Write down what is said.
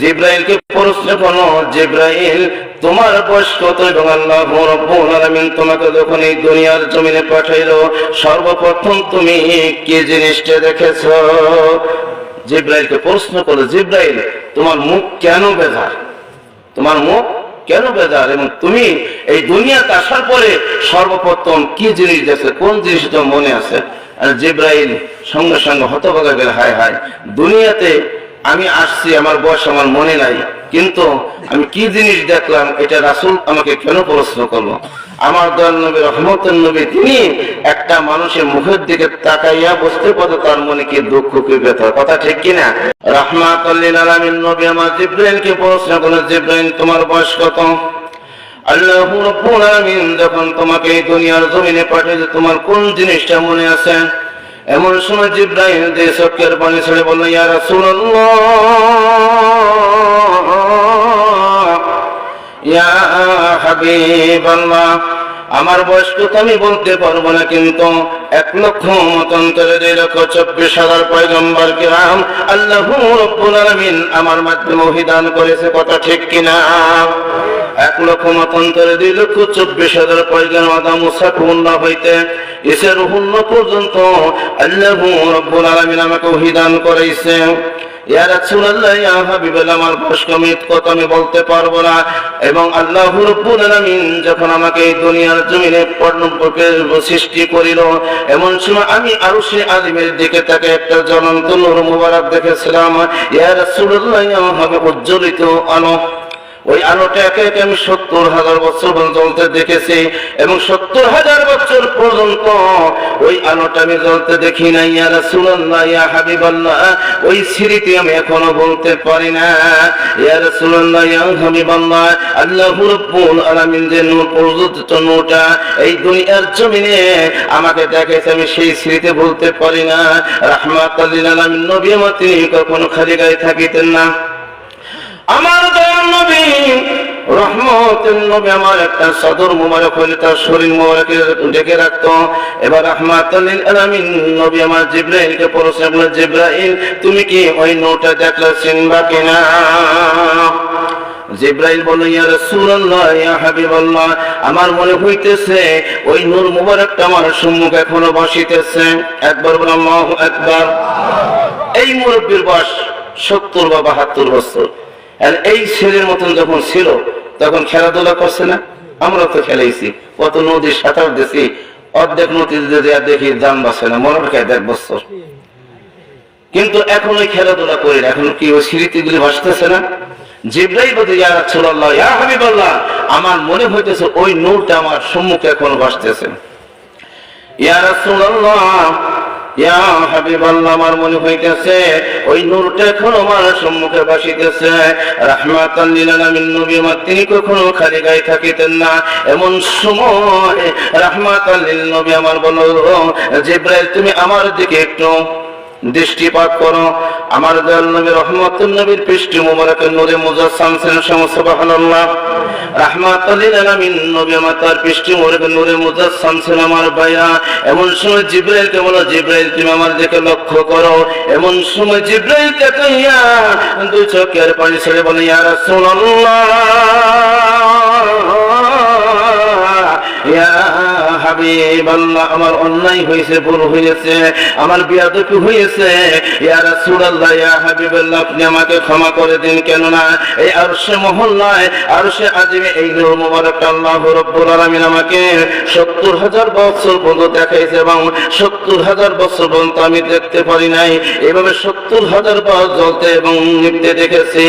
জিব্রাইলকে প্রশ্ন করো, জিব্রাইল, তোমার বয়স কত এবং আল্লাহ তোমাকে যখন এই দুনিয়ার জমিনে সর্বপ্রথম তুমি কি জিনিসটা দেখেছ? জিব্রাইলকে প্রশ্ন করো, জিব্রাইল, তোমার মুখ কেন বেজার? তোমার মুখ কেন বেজার? এবং তুমি এই দুনিয়াতে আসার পরে সর্বপ্রথম কি জিনিস দেখছে? কোন জিনিস তোমার মনে আছে? আর জিব্রাইল সঙ্গে সঙ্গে হতভাগা গেল হায় হায়, দুনিয়াতে আমি আসছি, আমার বয়স আমার মনে নাই, কিন্তু আমি কি জিনিস দেখলাম, এটা রাসুল আমাকে কেন প্রশ্ন করল? আমার দয়াল নবী নবী, তিনি একটা মানুষের মুখের দিকে তাকাইয়া বুঝতে পারতো, তার মনে কি দুঃখ, কি ব্যথা, কথা ঠিক কিনা? রহমাত আলামিন, নবী আমার জিব্রাইলকে প্রশ্ন করলেন জিব্রাইল, তোমার বয়স কত? আল্লাহ রব্বুল আলামিন যখন তোমাকে এই দুনিয়ার জমিনে পাঠিয়েছে, তোমার কোন জিনিসটা মনে আছে? এমন সময় জিব্রাইল যে চোখের পানি ছেড়ে বলল, ইয়া রাসূলুল্লাহ, ইয়া আমার বয়স কত আমি বলতে পারব না, কিন্তু এক লক্ষ মতান্তরে দুই লক্ষ চব্বিশ হাজার পয়গম্বর কিরাম আল্লাহ আমার মাধ্যমে অভিদান করেছে, কথা ঠিক কিনা? এক লক্ষ মতান্তরে দুই লক্ষ চব্বিশ হাজার পয়গাম আদাম মুসাফুল্লাহ হইতে এসে রুহুল্ল পর্যন্ত আল্লাহ রব্বুল আলামিন আমাকে অভিদান করাইছে। ইয়া রাসূলুল্লাহ, ইয়া হাবিবাল্লাহ, আমার বয়স কমিত, কত আমি বলতে পারব না। এবং আল্লাহ রব্বুল আলামিন যখন আমাকে এই দুনিয়ার জমিনে পর্ণপকে সৃষ্টি করিল, এমন সময় আমি আরও সে আলিমের দিকে তাকে একটা জ্বলন্ত নূর মুবারক দেখেছিলাম। ইয়া রাসূলুল্লাহ, ইয়া হাবিব উজ্জ্বলিত আলো। ওই আলোটা একে একে আমি সত্তর হাজার বছর জ্বলতে দেখেছি এবং সত্তর হাজার বছর পর্যন্ত ওই আলোটা আমি জ্বলতে দেখি না ইয়া ইয়া হাবিবাল্লাহ, ওই স্মৃতি আমি এখনও বলতে পারি না। ইয়া ইয়া হাবিবাল্লাহ আলামিন যে নূর নূরটা এই দুনিয়ার জমিনে আমাকে দেখেছে আমি সেই স্মৃতি বলতে পারি না। রাহমাতাল আলামিন, নবী আমার তিনি কখনো খালি গায়ে থাকিতেন না। আমার নবী আমার একটা সদর মুবারক তার শরীর ডেকে রাখতো। এবার রহমাতুল্লিল আলামিন নবী আমার জিব্রাইলকে জিব্রাইল, তুমি কি ওই নৌটা দেখলে চিনবা কিনা? জিব্রাইল ইয়া রাসূলুল্লাহ, ইয়া হাবিবাল্লাহ, আমার মনে হইতেছে ওই নূর মুবারকটা আমার সম্মুখ এখনও বসিতেছে একবার বল আল্লাহু আকবার। এই মুরব্বীর বয়স সত্তর বা বাহাত্তর বছর। এই ছেলের মতন যখন ছিল, তখন খেলাধুলা করছে না? আমরা তো খেলাইছি। কত নদী সাঁতার দিছি। অর্ধেক নদীতে দেখি দাম বাসে না মনে রাখে এক বছর। কিন্তু এখন ওই খেলাধুলা করি এখন কি ওই স্মৃতিগুলি ভাসতেছে না? আমার মনে হইতেছে ওই নূরটা আমার সম্মুখে এখন ভাসতেছে। ইয়া রাসূলুল্লাহ ইয়া হাবিবাল্লাহ, আমার মনে হইতেছে, ওই নূরটা এখন আমার সম্মুখে ভাসিতেছে। রাহমাতাল লিল আলামিন, নবী আমার, তিনি কখনো খালি গায়ে থাকিতেন না। এমন সময় রাহমাতাল লিল নবী আমার বলল জিব্রাইল, তুমি আমার দিকে একটু দৃষ্টিপাত করো। আমার দয়াল নবী রহমতুল নবীর পৃষ্টি মুবারকের নূরে মুজাসসাম ছিলেন সমস্ত সুবহানাল্লাহ। রাহমাতুল লিল আলামিন নবী আমার তার পৃষ্টি মুবারকের নূরে মুজাসসাম আমার ভাইয়া এমন সময় জিব্রাইল কে বলো, জিব্রাইল, তুমি আমার দিকে লক্ষ্য করো। এমন সময় জিব্রাইল কে কইয়া দুই চোখের পানি ছেড়ে বলে, ইয়া রাসূলুল্লাহ, ইয়া হাবিবাল্লাহ আমার অন্যায় হয়েছে, ভুল হয়েছে, আমার বিয়াদবি হয়েছে। ইয়া রাসূলুল্লাহ, ইয়া হাবিবাল্লাহ, আপনি আমাকে ক্ষমা করে দিন। কেন না এই আরশে মহল্লায়, আরশে আজিমে এই নূর মুবারক আল্লাহ রাব্বুল আলামিন আমাকে 70 হাজার বছর পর্যন্ত দেখাইছে এবং 70 হাজার বছর পর্যন্ত আমি দেখতে পারি নাই। এভাবে 70 হাজার বছর জ্বলতে এবং নিভতে দেখেছি।